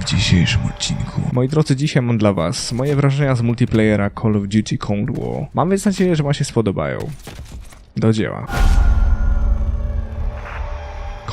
w dzisiejszym odcinku. Moi drodzy, dzisiaj mam dla was moje wrażenia z multiplayera Call of Duty Cold War. Mam więc nadzieję, że wam się spodobają. Do dzieła.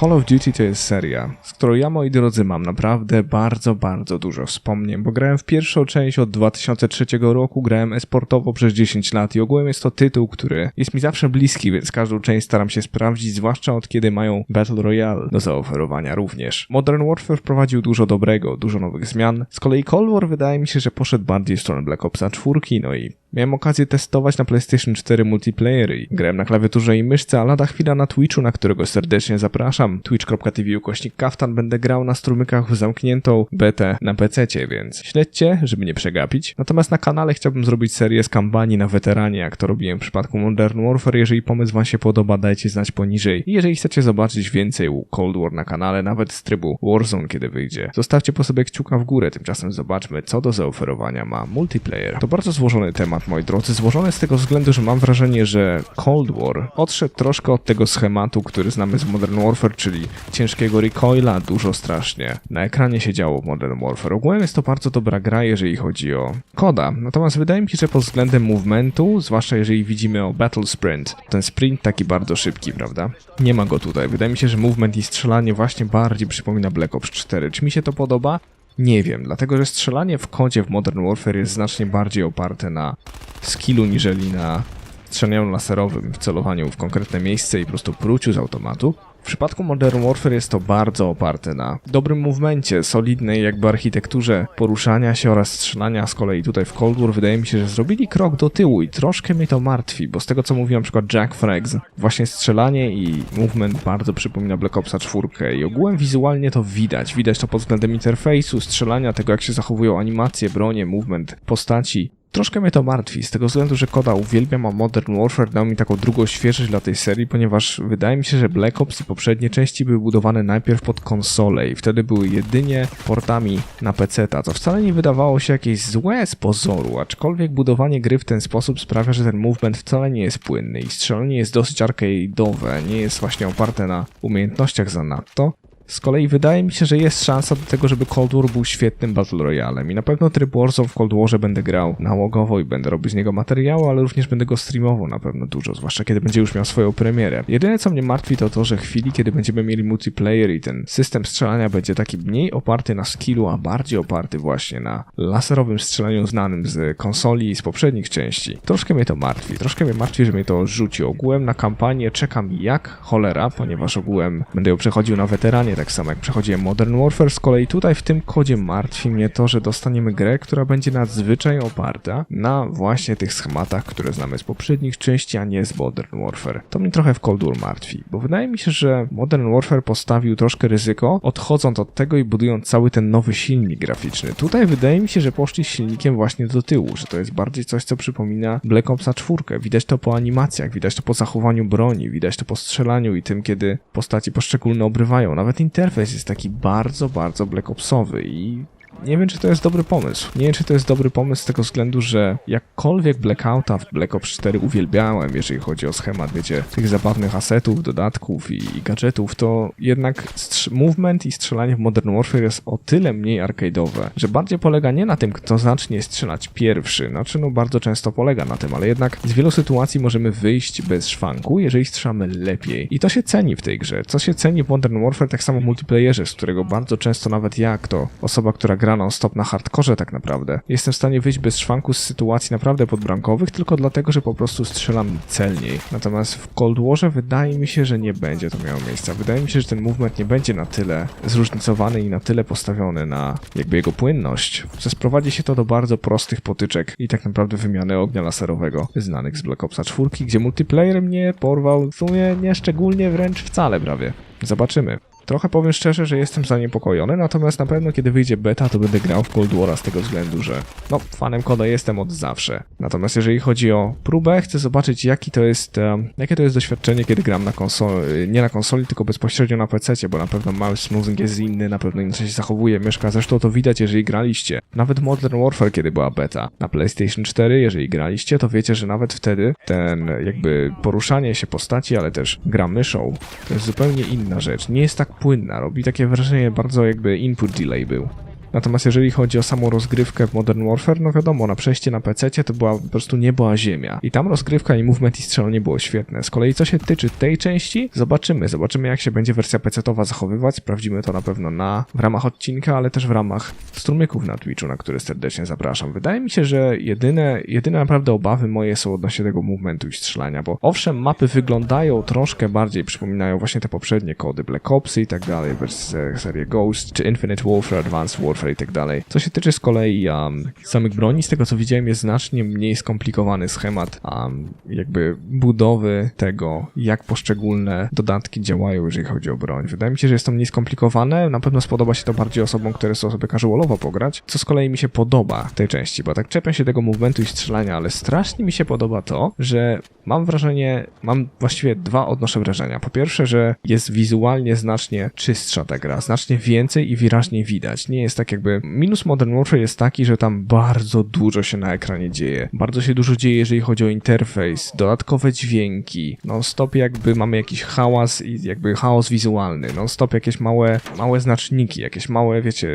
Call of Duty to jest seria, z którą ja, moi drodzy, mam naprawdę bardzo, bardzo dużo wspomnień, bo grałem w pierwszą część od 2003 roku, grałem esportowo przez 10 lat i ogółem jest to tytuł, który jest mi zawsze bliski, więc każdą część staram się sprawdzić, zwłaszcza od kiedy mają Battle Royale do zaoferowania również. Modern Warfare wprowadził dużo dobrego, dużo nowych zmian, z kolei Cold War wydaje mi się, że poszedł bardziej w stronę Black Opsa 4, no i Miałem okazję testować na PlayStation 4 multiplayer i grałem na klawiaturze i myszce, a lada chwila na Twitchu, na którego serdecznie zapraszam. twitch.tv ukośnik kaftan będę grał na strumykach w zamkniętą betę na PC, więc śledźcie, żeby nie przegapić. Natomiast na kanale chciałbym zrobić serię z kampanii na weteranie, jak to robiłem w przypadku Modern Warfare. Jeżeli pomysł wam się podoba, dajcie znać poniżej. I jeżeli chcecie zobaczyć więcej u Cold War na kanale, nawet z trybu Warzone, kiedy wyjdzie, zostawcie po sobie kciuka w górę. Tymczasem zobaczmy, co do zaoferowania ma multiplayer. To bardzo złożony temat, moi drodzy, złożony z tego względu, że mam wrażenie, że Cold War odszedł troszkę od tego schematu, który znamy z Modern Warfare, czyli ciężkiego recoila, dużo strasznie. Na ekranie się działo w Modern Warfare. Ogółem jest to bardzo dobra gra, jeżeli chodzi o koda. Natomiast wydaje mi się, że pod względem movementu, zwłaszcza jeżeli widzimy o Battle Sprint, ten sprint taki bardzo szybki, prawda? Nie ma go tutaj. Wydaje mi się, że movement i strzelanie właśnie bardziej przypomina Black Ops 4. Czy mi się to podoba? Nie wiem, dlatego że strzelanie w kodzie w Modern Warfare jest znacznie bardziej oparte na skillu niżeli na strzelaniu laserowym, w celowaniu w konkretne miejsce i po prostu pruciu z automatu. W przypadku Modern Warfare jest to bardzo oparte na dobrym movemencie, solidnej jakby architekturze poruszania się oraz strzelania. Z kolei tutaj w Cold War wydaje mi się, że zrobili krok do tyłu i troszkę mnie to martwi, bo z tego co mówił na przykład Jack Frags, właśnie strzelanie i movement bardzo przypomina Black Opsa 4 i ogółem wizualnie to widać. Widać to pod względem interfejsu, strzelania, tego jak się zachowują animacje, bronie, movement, postaci. Troszkę mnie to martwi, z tego względu, że Koda uwielbiam, a Modern Warfare dał mi taką drugą świeżość dla tej serii, ponieważ wydaje mi się, że Black Ops i poprzednie części były budowane najpierw pod konsolę i wtedy były jedynie portami na PC-ta, co wcale nie wydawało się jakieś złe z pozoru, aczkolwiek budowanie gry w ten sposób sprawia, że ten movement wcale nie jest płynny i strzelanie jest dosyć arcade'owe, nie jest właśnie oparte na umiejętnościach zanadto. Z kolei wydaje mi się, że jest szansa do tego, żeby Cold War był świetnym Battle Royalem i na pewno tryb Warzone w Cold Warze będę grał nałogowo i będę robił z niego materiału, ale również będę go streamował na pewno dużo, zwłaszcza kiedy będzie już miał swoją premierę. Jedyne co mnie martwi to to, że chwili, kiedy będziemy mieli multiplayer i ten system strzelania będzie taki mniej oparty na skillu, a bardziej oparty właśnie na laserowym strzelaniu znanym z konsoli i z poprzednich części. Troszkę mnie to martwi, troszkę mnie martwi, że mnie to rzuci ogółem na kampanię, czekam jak cholera, ponieważ ogółem będę ją przechodził na weteranie, tak samo jak przechodziłem Modern Warfare. Z kolei tutaj w tym kodzie martwi mnie to, że dostaniemy grę, która będzie nadzwyczaj oparta na właśnie tych schematach, które znamy z poprzednich części, a nie z Modern Warfare. To mnie trochę w Cold War martwi, bo wydaje mi się, że Modern Warfare postawił troszkę ryzyko, odchodząc od tego i budując cały ten nowy silnik graficzny. Tutaj wydaje mi się, że poszli silnikiem właśnie do tyłu, że to jest bardziej coś, co przypomina Black Opsa 4. Widać to po animacjach, widać to po zachowaniu broni, widać to po strzelaniu i tym, kiedy postaci poszczególne obrywają. Nawet interfejs jest taki bardzo, bardzo Black Opsowy i nie wiem, czy to jest dobry pomysł. Nie wiem, czy to jest dobry pomysł z tego względu, że jakkolwiek Blackouta w Black Ops 4 uwielbiałem, jeżeli chodzi o schemat, wiecie, tych zabawnych asetów, dodatków i, i gadżetów, to jednak movement i strzelanie w Modern Warfare jest o tyle mniej arcade'owe, że bardziej polega nie na tym, kto zacznie strzelać pierwszy, znaczy no bardzo często polega na tym, ale jednak z wielu sytuacji możemy wyjść bez szwanku, jeżeli strzelamy lepiej. I to się ceni w tej grze. Co się ceni w Modern Warfare, tak samo w multiplayerze, z którego bardzo często nawet ja, to osoba, która gra non-stop na hardkorze tak naprawdę, jestem w stanie wyjść bez szwanku z sytuacji naprawdę podbramkowych, tylko dlatego, że po prostu strzelam celniej. Natomiast w Cold Warze wydaje mi się, że nie będzie to miało miejsca. Wydaje mi się, że ten movement nie będzie na tyle zróżnicowany i na tyle postawiony na jakby jego płynność, że sprowadzi się to do bardzo prostych potyczek i tak naprawdę wymiany ognia laserowego znanych z Black Opsa 4, gdzie multiplayer mnie porwał w sumie nie szczególnie wręcz wcale prawie. Zobaczymy. Trochę powiem szczerze, że jestem zaniepokojony, natomiast na pewno kiedy wyjdzie beta, to będę grał w Cold War'a z tego względu, że no, fanem koda jestem od zawsze. Natomiast jeżeli chodzi o próbę, chcę zobaczyć jaki to jest, um, jakie to jest doświadczenie, kiedy gram na konsoli, nie na konsoli, tylko bezpośrednio na PC, bo na pewno mały smoothing jest inny, na pewno inaczej się zachowuje myszka, zresztą to widać, jeżeli graliście. Nawet Modern Warfare, kiedy była beta na PlayStation 4, jeżeli graliście, to wiecie, że nawet wtedy ten jakby poruszanie się postaci, ale też gra myszą, to jest zupełnie inna rzecz. Nie jest tak płynna, robi takie wrażenie bardzo jakby input delay był. Natomiast jeżeli chodzi o samą rozgrywkę w Modern Warfare, no wiadomo, na przejście na PC to była po prostu niebo a ziemia. I tam rozgrywka i movement i strzelanie było świetne. Z kolei co się tyczy tej części, zobaczymy. Zobaczymy jak się będzie wersja PC-towa zachowywać. Sprawdzimy to na pewno na, w ramach odcinka, ale też w ramach strumyków na Twitchu, na które serdecznie zapraszam. Wydaje mi się, że jedyne, jedyne naprawdę obawy moje są odnośnie tego movementu i strzelania, bo owszem, mapy wyglądają troszkę bardziej, przypominają właśnie te poprzednie kody Black Opsy i tak dalej, wersje serii Ghost, czy Infinite Warfare, Advanced Warfare i tak dalej. Co się tyczy z kolei um, samych broni, z tego co widziałem jest znacznie mniej skomplikowany schemat um, jakby budowy tego, jak poszczególne dodatki działają, jeżeli chodzi o broń. Wydaje mi się, że jest to mniej skomplikowane, na pewno spodoba się to bardziej osobom, które chcą sobie casualowo pograć, co z kolei mi się podoba w tej części, bo tak czepiam się tego movementu i strzelania, ale strasznie mi się podoba to, że mam wrażenie, mam właściwie dwa odnoszę wrażenia. Po pierwsze, że jest wizualnie znacznie czystsza ta gra, znacznie więcej i wyraźniej widać. Nie jest tak jakby... Minus Modern Warfare jest taki, że tam bardzo dużo się na ekranie dzieje. Bardzo się dużo dzieje, jeżeli chodzi o interfejs, dodatkowe dźwięki, non stop jakby mamy jakiś hałas i jakby chaos wizualny, non stop jakieś małe, małe znaczniki, jakieś małe, wiecie,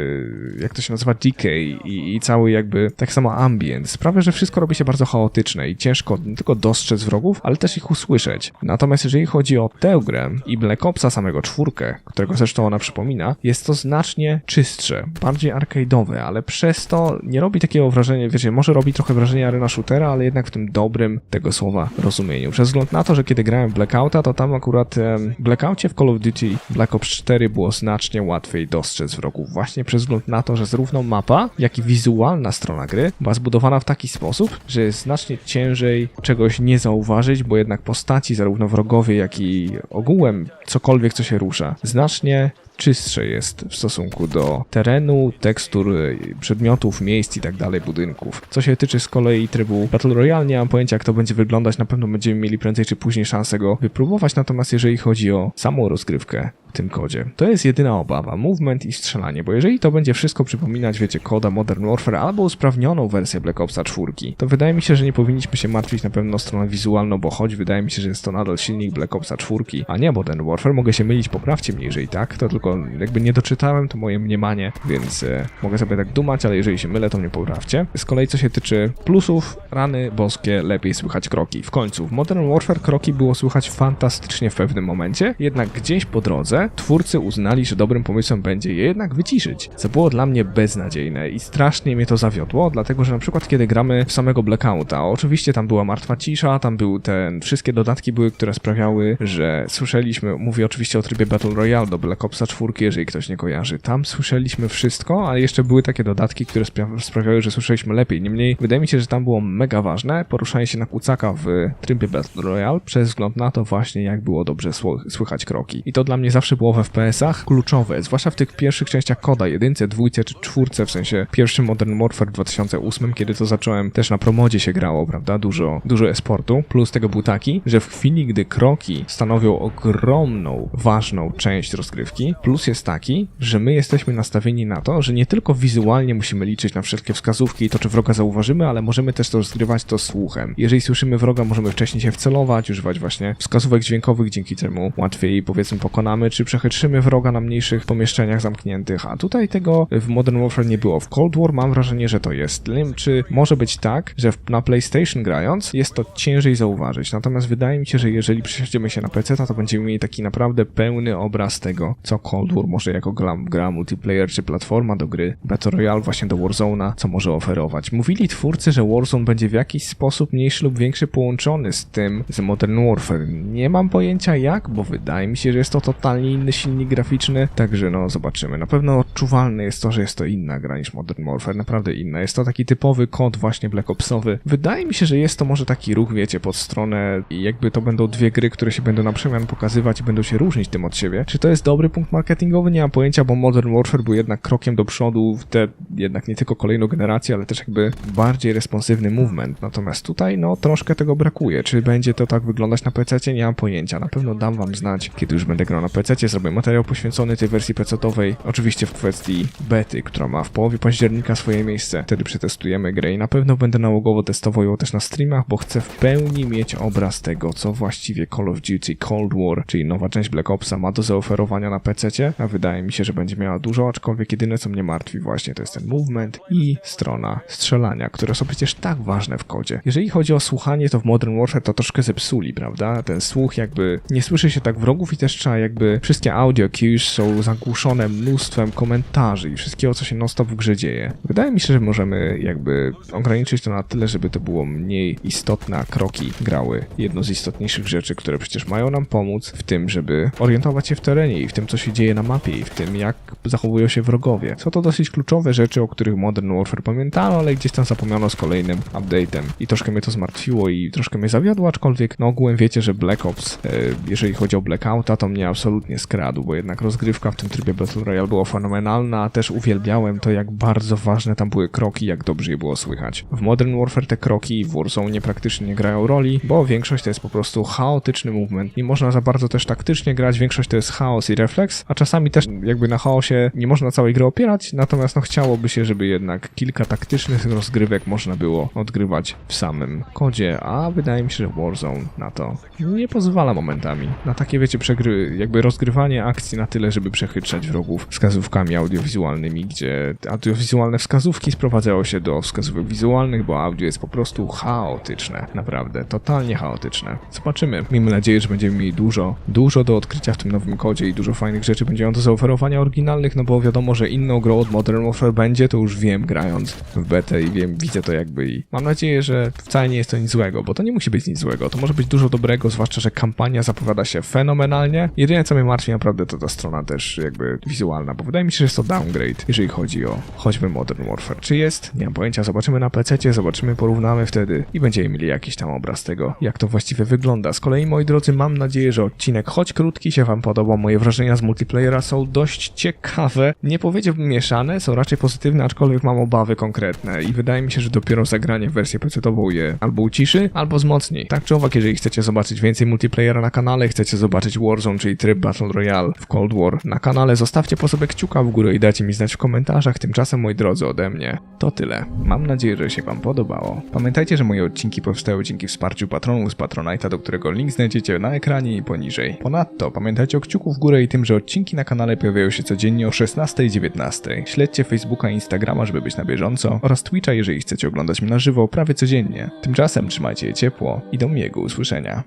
jak to się nazywa, decay i, i cały jakby, tak samo ambient. Sprawia, że wszystko robi się bardzo chaotyczne i ciężko nie tylko dostrzec wrogów, ale też ich usłyszeć. Natomiast jeżeli chodzi o tę grę i Black Opsa samego czwórkę, którego zresztą ona przypomina, jest to znacznie czystsze, bardziej arcade'owe, ale przez to nie robi takiego wrażenia, wiecie, może robi trochę wrażenia arena shootera, ale jednak w tym dobrym tego słowa rozumieniu. Przez wzgląd na to, że kiedy grałem w Blackouta, to tam akurat w Blackoutie w Call of Duty Black Ops 4 było znacznie łatwiej dostrzec wrogów, właśnie przez wzgląd na to, że zarówno mapa, jak i wizualna strona gry była zbudowana w taki sposób, że jest znacznie ciężej czegoś nie zauważyć, bo jednak postaci, zarówno wrogowie, jak i ogółem cokolwiek, co się rusza, znacznie czystsze jest w stosunku do terenu, tekstur, y, przedmiotów, miejsc i tak dalej, budynków. Co się tyczy z kolei trybu Battle Royale, nie mam pojęcia jak to będzie wyglądać, na pewno będziemy mieli prędzej czy później szansę go wypróbować, natomiast jeżeli chodzi o samą rozgrywkę w tym kodzie, to jest jedyna obawa, movement i strzelanie, bo jeżeli to będzie wszystko przypominać, wiecie, koda Modern Warfare albo usprawnioną wersję Black Opsa 4, to wydaje mi się, że nie powinniśmy się martwić na pewno stronę wizualną, bo choć wydaje mi się, że jest to nadal silnik Black Opsa 4, a nie Modern Warfare, mogę się mylić, poprawcie mnie, jeżeli tak, to tylko jakby nie doczytałem, to moje mniemanie, więc e, mogę sobie tak dumać, ale jeżeli się mylę, to mnie poprawcie. Z kolei co się tyczy plusów, rany boskie, lepiej słychać kroki. W końcu, w Modern Warfare kroki było słychać fantastycznie w pewnym momencie, jednak gdzieś po drodze twórcy uznali, że dobrym pomysłem będzie je jednak wyciszyć, co było dla mnie beznadziejne i strasznie mnie to zawiodło, dlatego że na przykład kiedy gramy w samego Blackouta, oczywiście tam była martwa cisza, tam był ten, wszystkie dodatki były, które sprawiały, że słyszeliśmy, mówię oczywiście o trybie Battle Royale do Black Opsa 4, jeżeli ktoś nie kojarzy, tam słyszeliśmy wszystko, ale jeszcze były takie dodatki, które spra- sprawiały, że słyszeliśmy lepiej. Niemniej wydaje mi się, że tam było mega ważne poruszanie się na kucaka w trybie Battle Royale przez wzgląd na to właśnie, jak było dobrze słychać kroki. I to dla mnie zawsze było w FPS-ach kluczowe, zwłaszcza w tych pierwszych częściach koda, jedynce, dwójce czy czwórce, w sensie pierwszym Modern Warfare 2008, kiedy to zacząłem, też na promodzie się grało, prawda, dużo, dużo e-sportu, plus tego był taki, że w chwili, gdy kroki stanowią ogromną, ważną część rozgrywki, plus jest taki, że my jesteśmy nastawieni na to, że nie tylko wizualnie musimy liczyć na wszelkie wskazówki i to, czy wroga zauważymy, ale możemy też to rozgrywać to słuchem. Jeżeli słyszymy wroga, możemy wcześniej się wcelować, używać właśnie wskazówek dźwiękowych, dzięki czemu łatwiej powiedzmy pokonamy, czy przechytrzymy wroga na mniejszych pomieszczeniach zamkniętych, a tutaj tego w Modern Warfare nie było. W Cold War mam wrażenie, że to jest. Nie czy może być tak, że na PlayStation grając jest to ciężej zauważyć, natomiast wydaje mi się, że jeżeli przesiądziemy się na PC, to będziemy mieli taki naprawdę pełny obraz tego, co Cold War może jako gra, gra multiplayer czy platforma do gry Battle Royale właśnie do Warzone'a, co może oferować. Mówili twórcy, że Warzone będzie w jakiś sposób mniejszy lub większy połączony z tym, z Modern Warfare. Nie mam pojęcia jak, bo wydaje mi się, że jest to totalnie inny silnik graficzny, także no zobaczymy. Na pewno odczuwalne jest to, że jest to inna gra niż Modern Warfare, naprawdę inna. Jest to taki typowy kod właśnie Black Opsowy. Wydaje mi się, że jest to może taki ruch, wiecie, pod stronę i jakby to będą dwie gry, które się będą na przemian pokazywać i będą się różnić tym od siebie. Czy to jest dobry punkt marketingowy? Nie mam pojęcia, bo Modern Warfare był jednak krokiem do przodu w te jednak nie tylko kolejną generację, ale też jakby bardziej responsywny movement. Natomiast tutaj no troszkę tego brakuje. Czy będzie to tak wyglądać na PC? Nie mam pojęcia. Na pewno dam wam znać, kiedy już będę grał na PC, Zrobię materiał poświęcony tej wersji PC-owej, oczywiście w kwestii bety, która ma w połowie października swoje miejsce. Wtedy przetestujemy grę i na pewno będę nałogowo testował ją też na streamach, bo chcę w pełni mieć obraz tego, co właściwie Call of Duty Cold War, czyli nowa część Black Opsa ma do zaoferowania na PC, a wydaje mi się, że będzie miała dużo, aczkolwiek jedyne co mnie martwi właśnie to jest ten movement i strona strzelania, które są przecież tak ważne w kodzie. Jeżeli chodzi o słuchanie, to w Modern Warfare to troszkę zepsuli, prawda? Ten słuch jakby nie słyszy się tak wrogów i też trzeba jakby wszystkie audio cues są zagłuszone mnóstwem komentarzy i wszystkiego, co się non-stop w grze dzieje. Wydaje mi się, że możemy jakby ograniczyć to na tyle, żeby to było mniej istotne, a kroki grały jedno z istotniejszych rzeczy, które przecież mają nam pomóc w tym, żeby orientować się w terenie i w tym, co się dzieje na mapie i w tym, jak zachowują się wrogowie. Są to dosyć kluczowe rzeczy, o których Modern Warfare pamiętano, ale gdzieś tam zapomniano z kolejnym update'em i troszkę mnie to zmartwiło i troszkę mnie zawiodło, aczkolwiek no ogółem wiecie, że Black Ops, e, jeżeli chodzi o Blackouta, to mnie absolutnie skradł, bo jednak rozgrywka w tym trybie Battle Royale była fenomenalna, a też uwielbiałem to, jak bardzo ważne tam były kroki, jak dobrze je było słychać. W Modern Warfare te kroki w Warzone praktycznie nie grają roli, bo większość to jest po prostu chaotyczny movement. Nie można za bardzo też taktycznie grać, większość to jest chaos i refleks, a czasami też jakby na chaosie nie można całej gry opierać, natomiast no chciałoby się, żeby jednak kilka taktycznych rozgrywek można było odgrywać w samym kodzie, a wydaje mi się, że Warzone na to nie pozwala momentami. Na takie, wiecie, przegry, jakby rozgrywanie akcji na tyle, żeby przechytrzać wrogów wskazówkami audiowizualnymi, gdzie audiowizualne wskazówki sprowadzają się do wskazówek wizualnych, bo audio jest po prostu chaotyczne. Naprawdę, totalnie chaotyczne. Zobaczymy. Miejmy nadzieję, że będziemy mieli dużo, dużo do odkrycia w tym nowym kodzie i dużo fajnych rzeczy będzie on do zaoferowania oryginalnych, no bo wiadomo, że inną grą od Modern Warfare będzie, to już wiem grając w betę i wiem, widzę to jakby i mam nadzieję, że wcale nie jest to nic złego, bo to nie musi być nic złego, to może być dużo dobrego, zwłaszcza, że kampania zapowiada się fenomenalnie. Jedyne co mnie martwi naprawdę to ta strona też jakby wizualna, bo wydaje mi się, że jest to downgrade, jeżeli chodzi o choćby Modern Warfare. Czy jest? Nie mam pojęcia, zobaczymy na PC, zobaczymy, porównamy wtedy i będziemy mieli jakiś tam obraz tego, jak to właściwie wygląda. Z kolei, moi drodzy, mam nadzieję, że odcinek, choć krótki, się wam podobał. Moje wrażenia z multiplayera są dość ciekawe. Nie powiedziałbym mieszane, są raczej pozytywne, aczkolwiek mam obawy konkretne i wydaje mi się, że dopiero zagranie w wersję PC-ową je albo uciszy, albo wzmocni. Tak czy owak, jeżeli chcecie zobaczyć więcej multiplayera na kanale, chcecie zobaczyć Warzone, czyli tryb Battle Royale w Cold War na kanale, zostawcie po sobie kciuka w górę i dajcie mi znać w komentarzach. Tymczasem, moi drodzy, ode mnie to tyle. Mam nadzieję, że się wam podobało. Pamiętajcie, że moje odcinki powstały dzięki wsparciu patronów z Patronite'a, do którego link znajdziecie na ekranie i poniżej. Ponadto pamiętajcie o kciuku w górę i tym, że odcinki na kanale pojawiają się codziennie o 16 i 19. Śledźcie Facebooka i Instagrama, żeby być na bieżąco oraz Twitcha, jeżeli chcecie oglądać mnie na żywo prawie codziennie. Tymczasem trzymajcie je ciepło i do miłego usłyszenia.